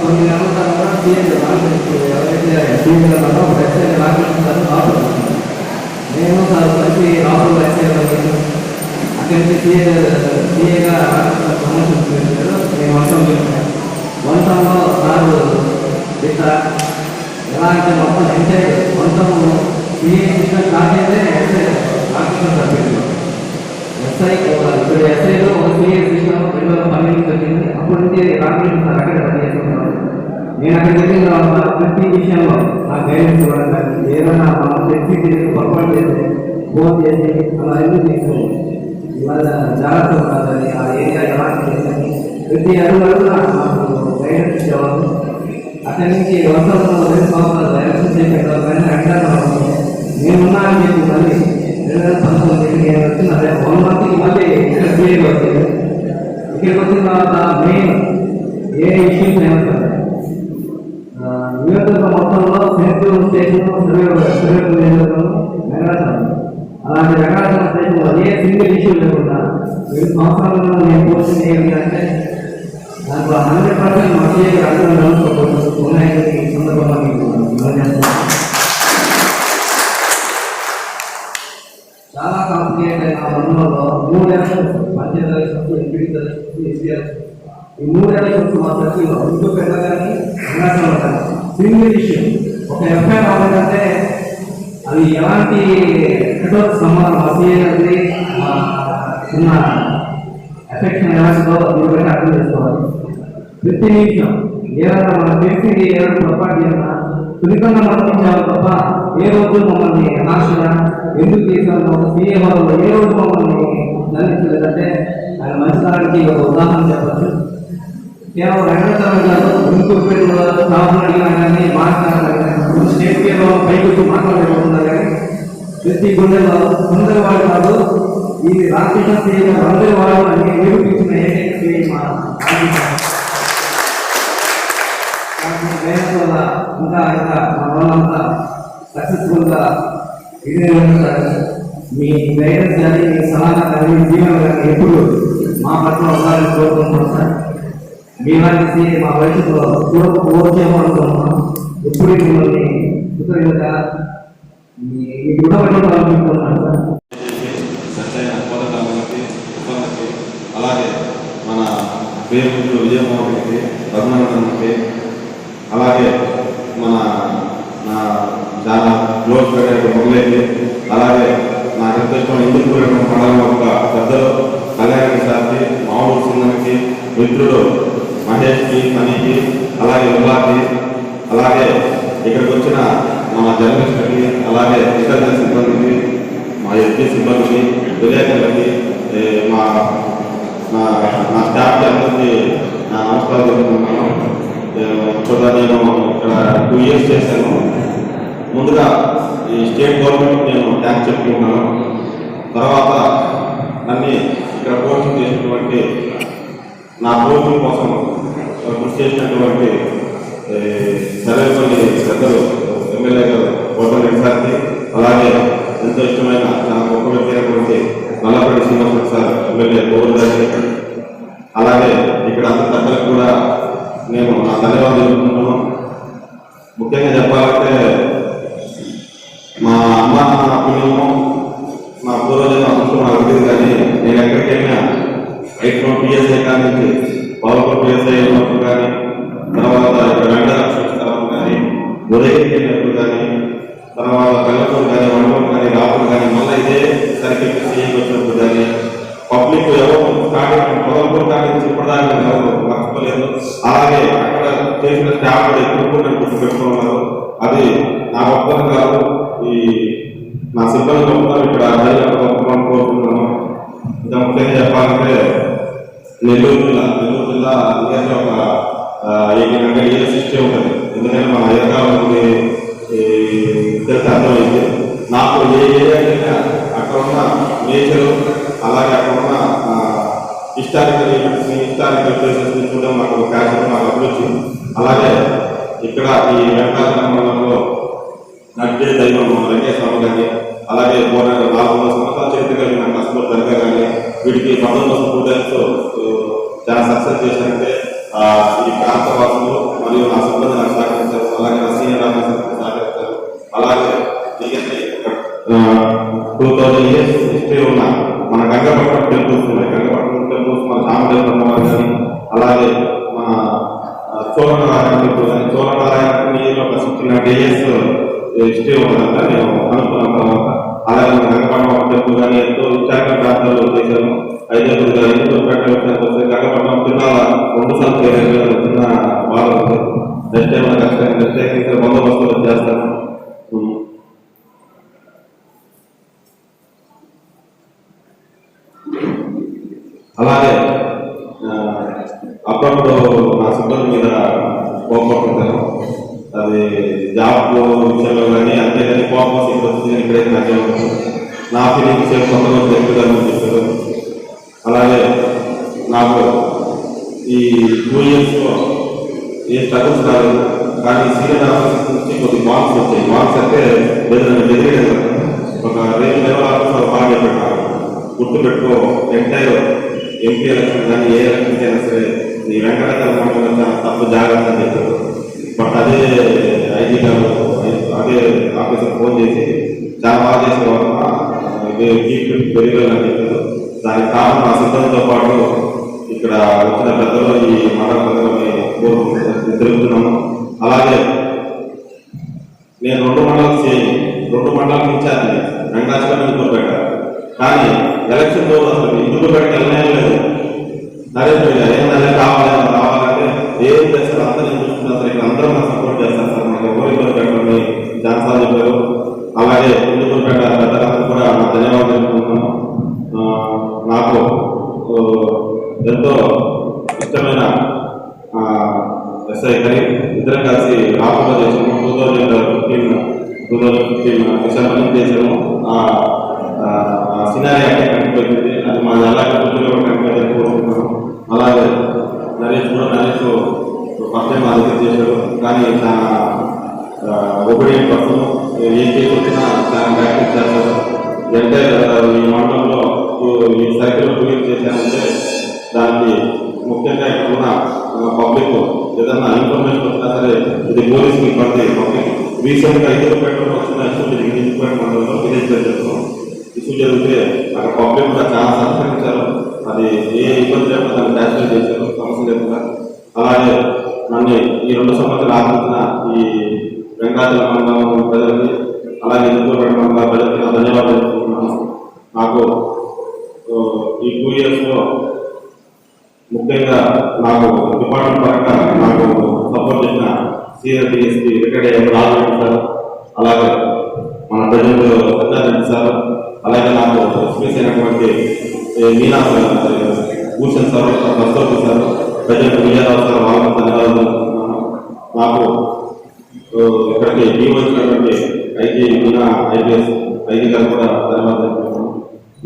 కొన్ని నెలల తర్వాత టీఎస్ రామకృష్ణ ఎవరైతే టీవీ ఉన్నారో ఒక ఎస్ఐ రామకృష్ణ గారు నేను సార్ కలిసి లోపల ఎస్ఐ అక్కడి నుంచి సీఏ సీఏగా ప్రమోషన్ చేశారు నేను వంశం చేశాను వంశంలో సారు ఇట్లా ఎలా అంటే మొత్తం ఎంజాయ్ వంశం సీఏ సిస్టమ్ కాకైతే ఎస్ఐ రామకృష్ణ సార్ పేరు ఎస్ఐ ఇప్పుడు ఎస్ఐలో ఒక సీఏ సిస్టమ్ రెండు వేల పన్నెండు వచ్చింది అప్పటి నుంచి రామకృష్ణ సార్ అక్కడ పనిచేస్తున్నారు నేను అక్కడికి వెళ్ళిన తర్వాత ప్రతి విషయంలో నా గైడెన్స్ ఇవ్వడం కానీ ఏదైనా మనం తెచ్చి చేసి పొరపాటు చేసి ఫోన్ చేసి అలా ఎందుకు తీసుకుని ఇవాళ జాగ్రత్త ఉండాలని ఆ ఏరియా ఎలా చేయాలని ప్రతి అడుగు అడుగున నాకు గైడెన్స్ ఇచ్చేవాళ్ళు. అక్కడి నుంచి వర్షంలో రెండు సంవత్సరాలు ఎలక్షన్ చేసేటప్పుడు కానీ అక్కడ నేనున్నా అని చెప్పి మళ్ళీ రెండు వేల పంతొమ్మిది నేను వచ్చిన అదే వన్ మంత్కి మళ్ళీ ఇక్కడ క్లియర్ వచ్చింది ఇక్కడికి వచ్చిన తర్వాత మెయిన్ ఏ ఇష్యూస్ అయినా సరే ఆ, నియోజకవర్గం మొత్తంలో సెంట్రల్ స్టేషన్ సర్వేర్ వెంకటాచలం అలాంటి వెంకటాచలం స్టేషన్లో ఏ సింగిల్ ఇష్యూ లేకుండా రెండు సంవత్సరాలలో నేను పోస్ట్ ఏంటంటే దాంట్లో హండ్రెడ్ పర్సెంట్ మసీ అర్థం ఉన్నాయని సందర్భంగా మీకు చాలా కాంప్లికేట్ అయిన రంగంలో మూడు elections panchayat elections elections SP elections ఈ మూడు ఎలక్షన్స్ మా సర్కిల్లో ఇంకో పెట్టగానే రంగాచలం సింగిల్ ఇష్యూ ఒక ఎఫ్ఐఆర్ అవ్వాలంటే అది ఎలాంటి నెట్వర్క్ సంబంధం? మసీది ఉన్న ఎఫెక్షన్ ఎలాంటిదో మీరు అర్థం చేసుకోవాలి. ప్రతి నిమిషం ఏదైనా మన తెలిసింది ఏదైనా పొరపాటు చేసినా సున్నితంగా మరణించాలి తప్ప ఏ రోజు మమ్మల్ని అనాశగా ఎందుకు చేశాము ఒక సీఏ వాళ్ళు ఏ రోజు మమ్మల్ని దండించలేదంటే ఆయన మంచితనానికి ఒక ఉదాహరణ చెప్పచ్చు. నేను వెంకటరామ గారు ఇంకొకరిలో సాగులు అడిగినా కానీ మాట్లాడాలి స్టేట్ పేరులో పైకి మాట్లాడలేకపోతున్నారు కానీ ప్రతి గుండెలో అందరి వాళ్ళు కాదు ఈ రామకృష్ణ సీఏ అందరి వాళ్ళు అని నిరూపించిన ఏకైక సీఏ మా ఇంకా ఇంకా మా వాళ్ళంతా సక్సెస్ఫుల్గా మీ గైడెన్స్ కానీ మీ సలహా కానీ మీ జీవనం కానీ ఎప్పుడు మా పట్ల ఉండాలని కోరుకుంటున్నాం సార్. మీలాంటి మా వయసులో చూడక ఓర్చేమో అనుకుంటున్నాం ఎప్పుడు మిమ్మల్ని కృతజ్ఞత మీ మీ అనుకుంటున్నాను సార్. సత్యైన కోదకాలకి అలాగే మన ప్రియమిత్రుడు విజయమోహన్ రఘునందన్కి అలాగే మన నా చాలా క్లోజ్ ఫ్రెండ్ మొదలైంది అలాగే నా నిర్దిష్టం ఇందుకు మండలం యొక్క పెద్దలు కళ్యాణ్ సార్కి మామూలు సింగంకి మిత్రుడు మహేష్కి మనీకి అలాగే ఉల్లాకి అలాగే ఇక్కడికి వచ్చిన మన జర్నలిస్టులకి అలాగే ఇతర సిబ్బందికి మా ఎస్పీ సిబ్బందికి విలేకరులకి మా నా స్టాఫ్ అందరికీ నా నమస్కారం చెప్తున్నాను ఏ, చూడ నేను ఇక్కడ టూ ఇయర్స్ చేశాను. ముందుగా ఈ స్టేట్ గవర్నమెంట్ నేను థ్యాంక్స్ చెప్పుకుంటున్నాను. తర్వాత నన్ను ఇక్కడ పోస్టింగ్ చేసినటువంటి నా పోస్టింగ్ కోసం కృషి చేసినటువంటి ఏ, పెద్దలు ఎమ్మెల్యే గారు కోటరెడ్డి సార్కి అలాగే ఎంతో ఇష్టమైన చాలా గొప్ప వ్యక్తి అయినటువంటి నల్లపల్లి శ్రీనివాస సార్ ఎమ్మెల్యే గోవింద్ గారికి అలాగే ఇక్కడ అంత పెద్దలకు కూడా నేను నా ధన్యవాదాలు చెప్తున్నాను. ముఖ్యంగా చెప్పాలంటే మా అమ్మ నా పుణ్యము మా పూర్వజన్మ అదృష్టం నాకు తెలియదు కానీ నేను ఎక్కడికైనా రైట్ పిఎస్ఐ కానీ పవర్ పిఎస్ఐ చేసిన స్టాఫ్ కూడా ఎక్కువ గుర్తు పెట్టుకున్నారు అది నా గొప్పతనం కాదు ఈ నా సిబ్బంది గొప్పతనం ఇక్కడ అజయ్ గొప్పతనం కోరుకుంటున్నాను. ఇంకా ముఖ్యంగా చెప్పాలంటే నెల్లూరు జిల్లా నెల్లూరు జిల్లా నిజంగా ఒక ఏకంగా ఏ సృష్టి ఉంటుంది. ఎందుకంటే మన హైదరాబాద్ అర్థమైంది నాకు ఏ ఏరియా అక్కడ ఉన్న నేచరు అలాగే అక్కడ ఉన్న హిస్టారికల్ ఈవెంట్స్ హిస్టారికల్ ప్లేసెస్ చూడడం నాకు ఒక కార్యక్రమం మాకు అభిరుచి అలాగే ఇక్కడ ఈ వెంకటాచల మండలంలో నడిచే దైవం వెంకటేశ్వర కానీ అలాగే పోరాట నాలుగు సంవత్సరాల చరిత్ర కలిగిన కస్టమర్ దర్గా కానీ వీటికి పంతొమ్మిది వందల టూ చాలా సక్సెస్ చేశారంటే ఈ ప్రాంత వాసులు మరియు నా సిబ్బంది నాకు సహకరించారు. అలాగే నా సీనియర్ ఆఫీసర్ సహకరించారు. అలాగే టూ థౌజండ్ ఇయర్స్ ఆ, చోళనారాయణ టెంపుల్ కానీ చోళనారాయణ ప్రసిద్ధిన డిఎస్ హిస్టరీ ఉన్నదంట నేను అనుకున్న తర్వాత అలాగే గంగపట్నం కానీ ఎంతో విశాఖ ప్రాంతాల్లో చేశాము అయితే కొద్దిగా గంగపట్నం చిన్న రెండు సార్లు చిన్న బాధ బందోబస్తులు చేస్తాము అలాగే అప్పుడప్పుడు నా సిబ్బంది మీద కోపడుతుంటాను అది జాబ్ విషయంలో కానీ అంతేగాని కోపం ఇక్కడ వచ్చింది ఇక్కడైతే నాకే ఉంటుంది నా ఫీలింగ్స్ కొంతమంది వ్యక్తిగతంగా చెప్పారు అలాగే నాకు ఈ టూ ఇయర్స్లో ఏ స్ట్రగుల్స్ రాలేదు. కానీ సీనియర్ ఆఫీసర్స్ నుంచి కొద్ది మార్క్స్ వచ్చాయి. మార్క్స్ అంటే ఏదైనా ఎదిగడం ఒక రేపు లెవెల్ ఆఫీసర్ బాగా చెప్పాడు. గుర్తుపెట్టుకో ఎంటైర్ ఎంపీ ఎలక్షన్ కానీ ఏ ఎలక్షన్ అయినా సరే ఈ వెంకటచల తప్పు జాగ్రత్త అని చెప్పారు బట్ అదే ఐజీ గారు అదే ఆఫీసర్ ఫోన్ చేసి చాలా బాగా చేసేవారు పెరిగారు అని చెప్పారు దానికి కారణం ఆ సిద్ధంతో పాటు ఇక్కడ వచ్చిన పెద్దలు ఈ మండల ప్రజలని కోరుకుంటున్నాను తెలుపుతున్నాము అలాగే నేను రెండు మండలం చేయి రెండు మండలం ఇచ్చాను వెంకటాచలం ఇందుకు పెట్టాను కానీ ఎలక్షన్ రోజు అసలు ఇందుకు పెట్టాలనే ఎంతో ఇష్టమైన ఎస్ఐ గారి ఇద్దరం కలిసి రాకుండా చేసాము two thousand fifteen two thousand fifteen December చేసాము ఆ సినారీ అంటే కనిపించింది. అది మా అలాగే గుర్తులో కూడా కనిపించాలని కోరుకుంటున్నాను అలాగే నరేష్ కూడా నరేష్ ఫస్ట్ టైం మా దగ్గర చేశాడు. కానీ నా ఒకటి పర్సన్ ఏం చేసి దాన్ని ప్రాక్టీస్ చేస్తారు అంటే ఈ మండలంలో ఈ సైకిల్ ఉపయోగించేసానంటే దాన్ని ముఖ్యంగా ఇక్కడ ఉన్న పబ్లిక్ ఏదన్నా ఇన్ఫర్మేషన్ వచ్చినా సరే ఇది పోలీసుకి ఇబ్బంది. పబ్లిక్ రీసెంట్గా ఐదు పెట్టడం వచ్చిన ఇష్యూ జరిగింది. ఇండిపెండెంట్ మండలంలో విలేజ్ ప్రజలకు ఇష్యూ జరిగితే అక్కడ పబ్లిక్ కూడా చాలా సహకరించారు. అది ఏ ఇబ్బంది లేకుండా దాన్ని క్యాన్సిల్ చేశారు. సమస్య లేకుండా. అలాగే నన్ను ఈ రెండు సంవత్సరాలు ఆదరించిన ఈ వెంకటాచల మండలం ప్రజలకి అలాగే ఇందులో మండల ప్రజలకి ధన్యవాదాలు చెప్తున్నాను. నాకు ఈ టూ ఇయర్స్లో ముఖ్యంగా నాకు డిపార్ట్మెంట్ పరంగా నాకు సపోర్ట్ చేసిన సీనియర్ డిఎస్పీ రిటైర్డ్ అయ్యారు సార్ అలాగే మన ప్రజెంట్ సత్యారెడ్డి సార్ అలాగే నాకు ఎక్స్ప్రెస్ అయినటువంటి Meena Bhushan sir Kasturi sir present Vijaya Rao sir వాళ్ళ ధన్యవాదాలు. నాకు ఇక్కడికి టీం వచ్చినటువంటి ఐజీ మీనా ఐపీఎస్ ఐజీ గారు కూడా ధన్యవాదాలు.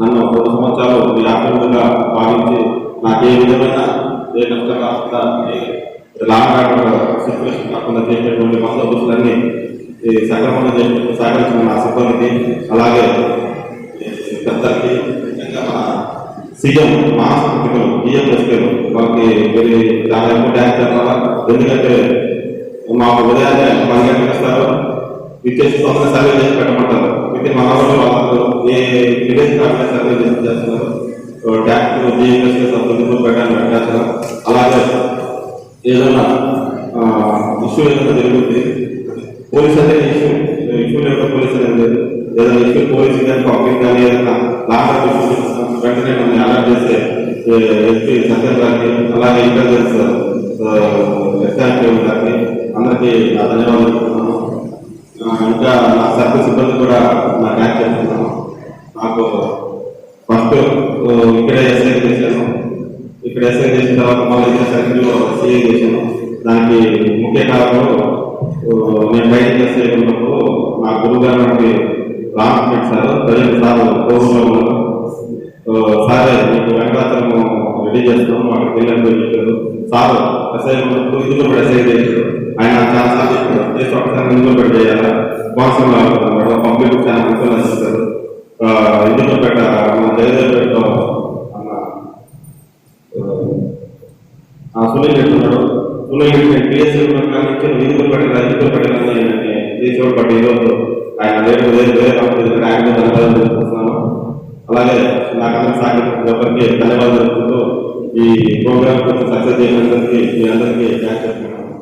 నన్ను రెండు సంవత్సరాలు వ్యాపారంగా భావించి నాకు ఏ విధమైన ఏ నష్టం కాకుండా లాంగ్ ఆర్డర్ సిచ్యువేషన్ కాకుండా చేసేటువంటి బందోబస్తులన్నీ ఈ సక్రమంగా చేసినట్టు సహకరించిన నా సిబ్బందికి అలాగే ఈ పెద్దలకి ముఖ్యంగా మన సీఎం మహాసంస్థలు వాళ్ళకి వెరీ చాలా ఎక్కువ థ్యాంక్స్ చెప్పాలా ఎందుకంటే మాకు ఉదయాన్నే పది గంటలకు ఇస్తారు విచ్చేసి సర్వే చేసి పెట్టమంటారు అయితే మన వాళ్ళు వాళ్ళు ఏ విలేజ్ సర్వే చేసి చేస్తున్నారు? ట్యాక్స్ జిఎస్టీ సబ్సిడీలు పెట్టాలని పెట్టారు అలాగే ఏదైనా ఇష్యూ ఏదైనా జరుగుతుంది పోలీస్ అనేది ఇష్యూ ఇష్యూ లేకపోతే పోలీస్ అనేది లేదు. ఏదైనా ఇష్యూ పోలీస్ కానీ పబ్లిక్ కానీ ఏదైనా లాస్ట్ ఇష్యూ వెంటనే మనం అలర్ట్ చేసే ఎస్పీ సత్యం గారికి అలాగే ఇంటెలిజెన్స్ ఎస్ఆర్పీ గారికి అందరికీ నా ధన్యవాదాలు చెప్తున్నాను. ఇంకా నా సర్వీస్ సిబ్బంది కూడా నా ట్యాంక్ చేస్తున్నాను నాకు ఇక్కడ ఎస్ఐ చేసిన తర్వాత మళ్ళీ ఇదే సర్కిల్లో సిఐ చేశాను. దానికి ముఖ్య కారణం నేను బయట ఎస్ఐ ఉన్నప్పుడు నా గురువు గారు నాకు రామకృష్ణ సార్ ప్రజలు సార్ కోరులో ఉన్నారు. సార్ మీకు వెంకటాచలం రెడీ తెలియజేస్తున్నాము అక్కడికి వెళ్ళినప్పుడు చెప్పారు. సార్ ఎస్ఐ ఉన్నప్పుడు ఇందులో కూడా ఎస్ఐ చేశారు. ఆయన చాలా సార్ చెప్పారు చేసి ఒకసారి ఇందులో పెట్టి చేయాలా కోనసీమ పబ్లిక్ చాలా మంచి చేస్తారు ఇందులో పెట్ట మన జయదేవ్ అన్న ఆ సునీల్ పెట్టున్నాడు సునీల్ పెట్టి పిఎస్సీ కానీ ఇదిగో పెట్టాలి ఇదిగో పెట్టాలని చేసేవాడు పట్టి ఈరోజు ఆయన రేపు వేరే ఆయన ధన్యవాదాలు తెలుపుతున్నాను అలాగే నాకన్నా సాగించిన ఎవరికి ధన్యవాదాలు తెలుపుతూ ఈ ప్రోగ్రామ్ సక్సెస్ చేసినందుకు మీ అందరికీ థ్యాంక్స్ చెప్తున్నాను.